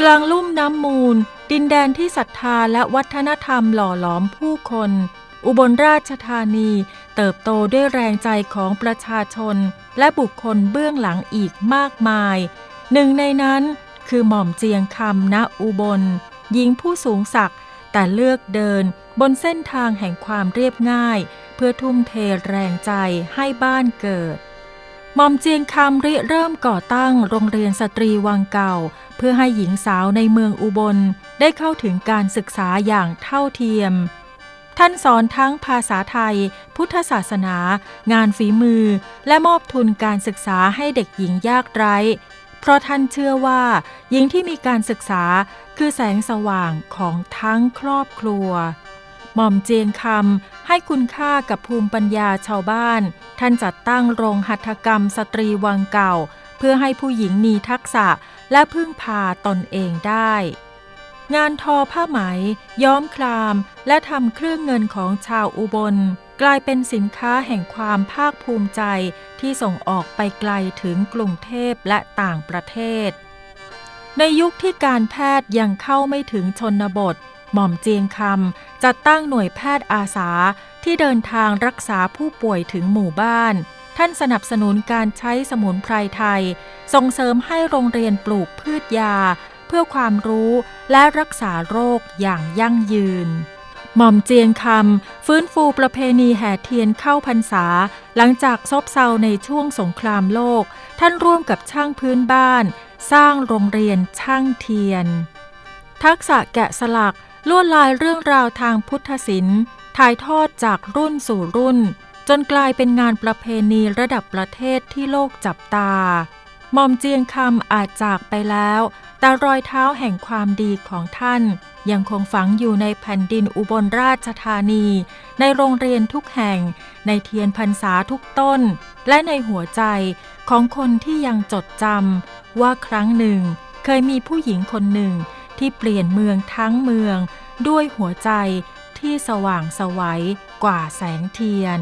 กลางลุ่มน้ำมูล ดินแดนที่ศรัทธาและวัฒนธรรมหล่อหลอมผู้คน อุบลราชธานีเติบโตด้วยแรงใจของประชาชน และบุคคลเบื้องหลังอีกมากมาย หนึ่งในนั้นคือหม่อมเจียงคำณอุบลหญิงผู้สูงศักดิ์แต่เลือกเดินบนเส้นทางแห่งความเรียบง่าย เพื่อทุ่มเทแรงใจให้บ้านเกิด ม่อมเจียงคำริเริ่มก่อตั้งโรงเรียนสตรีวังเก่า เพื่อให้หญิงสาวในเมืองอุบล ได้เข้าถึงการศึกษาอย่างเท่าเทียม ท่านสอนทั้งภาษาไทย พุทธศาสนา งานฝีมือ และมอบทุนการศึกษาให้เด็กหญิงยากไร้ เพราะท่านเชื่อว่า หญิงที่มีการศึกษาคือแสงสว่างของทั้งครอบครัว หม่อมเจียงคำให้คุณค่ากับภูมิปัญญาชาวบ้าน ท่านจัดตั้งโรงหัตถกรรมสตรีวังเก่า เพื่อให้ผู้หญิงมีทักษะและพึ่งพาตนเองได้ งานทอผ้าไหม ย้อมคลาม และทำเครื่องเงินของชาวอุบล กลายเป็นสินค้าแห่งความภาคภูมิใจที่ส่งออกไปไกลถึงกรุงเทพและต่างประเทศในยุคที่การแพทย์ยังเข้าไม่ถึงชนบท หม่อมเจียงคำจัดตั้งหน่วยแพทย์อาสาที่เดินทางรักษาผู้ป่วยถึงหมู่บ้าน ท่านสนับสนุนการใช้สมุนไพรไทย ส่งเสริมให้โรงเรียนปลูกพืชยา เพื่อความรู้และรักษาโรคอย่างยั่งยืนหม่อมเจียงคำฟื้นฟูประเพณีแห่เทียนเข้าพรรษา หลังจากซบเซาในช่วงสงครามโลก ท่านร่วมกับช่างพื้นบ้าน สร้างโรงเรียนช่างเทียน ทักษะแกะสลัก ลวดลายเรื่องราวทางพุทธศิลป์ถ่ายทอดจากรุ่นสู่รุ่น จนกลายเป็นงานประเพณีระดับประเทศที่โลกจับตาหม่อมเจียงคำอาจจากไปแล้ว แต่รอยเท้าแห่งความดีของท่าน ยังคงฝังอยู่ในแผ่นดินอุบลราชธานี ในโรงเรียนทุกแห่ง ในเทียนพรรษาทุกต้น และในหัวใจของคนที่ยังจดจำว่าครั้งหนึ่งเคยมีผู้หญิงคนหนึ่ง ที่เปลี่ยนเมืองทั้งเมือง ด้วยหัวใจที่สว่างสวัยกว่าแสงเทียน